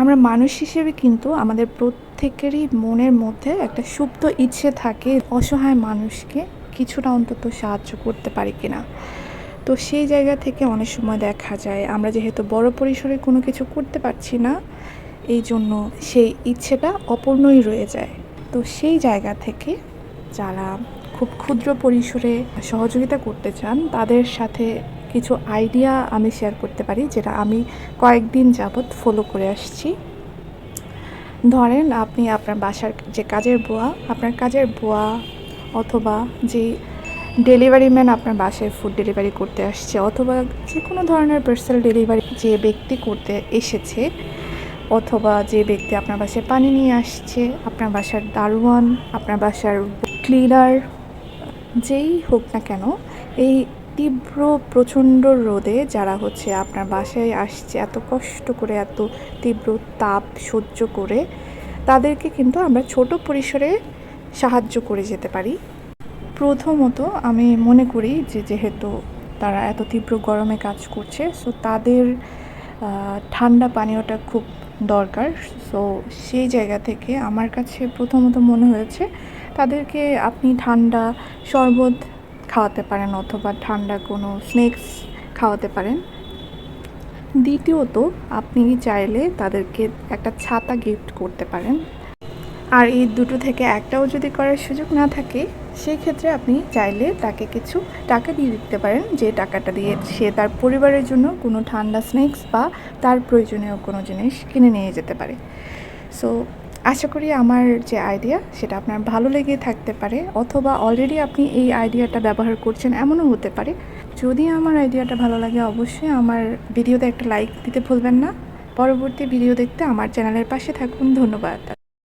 আমরা মানুষ হিসেবে কিন্তু আমাদের প্রত্যেকেরই মনের মধ্যে একটা সুপ্ত ইচ্ছে থাকে অসহায় মানুষকে কিছুটা অন্তত সাহায্য করতে পারি কিনা। তো সেই জায়গা থেকে অনেক সময় দেখা যায়, আমরা যেহেতু বড় পরিসরে কোনো কিছু করতে পারছি না, এই জন্য সেই ইচ্ছেটা অপূর্ণই রয়ে যায়। তো সেই জায়গা থেকে যারা খুব ক্ষুদ্র পরিসরে সহযোগিতা করতে চান, তাদের সাথে কিছু আইডিয়া আমি শেয়ার করতে পারি, যেটা আমি কয়েকদিন যাবৎ ফলো করে আসছি। ধরেন আপনি আপনার বাসার যে কাজের বুয়া আপনার কাজের বুয়া অথবা যে ডেলিভারি ম্যান আপনার বাসায় ফুড ডেলিভারি করতে আসছে, অথবা যে কোনো ধরনের পার্সেল ডেলিভারি যে ব্যক্তি করতে এসেছে, অথবা যে ব্যক্তি আপনার বাসায় পানি নিয়ে আসছে, আপনার বাসার দারোয়ান, আপনার বাসার ক্লিনার যেই হোক না কেন, এই তীব্র, প্রচণ্ড রোদে যারা হচ্ছে আপনার বাসায় আসছে, এত কষ্ট করে, এত তীব্র তাপ সহ্য করে, তাদেরকে কিন্তু আমরা ছোট পরিসরে সাহায্য করে যেতে পারি। প্রথমত আমি মনে করি যে যেহেতু তারা এত তীব্র গরমে কাজ করছে সো তাদের ঠান্ডা পানীয়টা খুব দরকার। সো সেই জায়গা থেকে আমার কাছে প্রথমত মনে হয়েছে, তাদেরকে আপনি ঠান্ডা শরবত খাওয়াতে পারেন অথবা ঠান্ডা কোনো স্ন্যাক্স খাওয়াতে পারেন। দ্বিতীয়ত, আপনি চাইলে তাদেরকে একটা ছাতা গিফট করতে পারেন। আর এই দুটো থেকে একটাও যদি করার সুযোগ না থাকে সেই ক্ষেত্রে আপনি চাইলে তাকে কিছু টাকা দিয়ে দিতে পারেন, যে টাকাটা দিয়ে সে তার পরিবারের জন্য কোনো ঠান্ডা স্ন্যাক্স বা তার প্রয়োজনীয় কোনো জিনিস কিনে নিয়ে যেতে পারে। সো আশা করি আমার যে আইডিয়া সেটা আপনার ভালো লেগে থাকতে পারে, অথবা অলরেডি আপনি এই আইডিয়াটা ব্যবহার করছেন, এমনও হতে পারে। যদি আমার আইডিয়াটা ভালো লাগে, অবশ্যই আমার ভিডিওতে একটা লাইক দিতে ভুলবেন না। পরবর্তী ভিডিও দেখতে আমার চ্যানেলের পাশে থাকুন, ধন্যবাদ।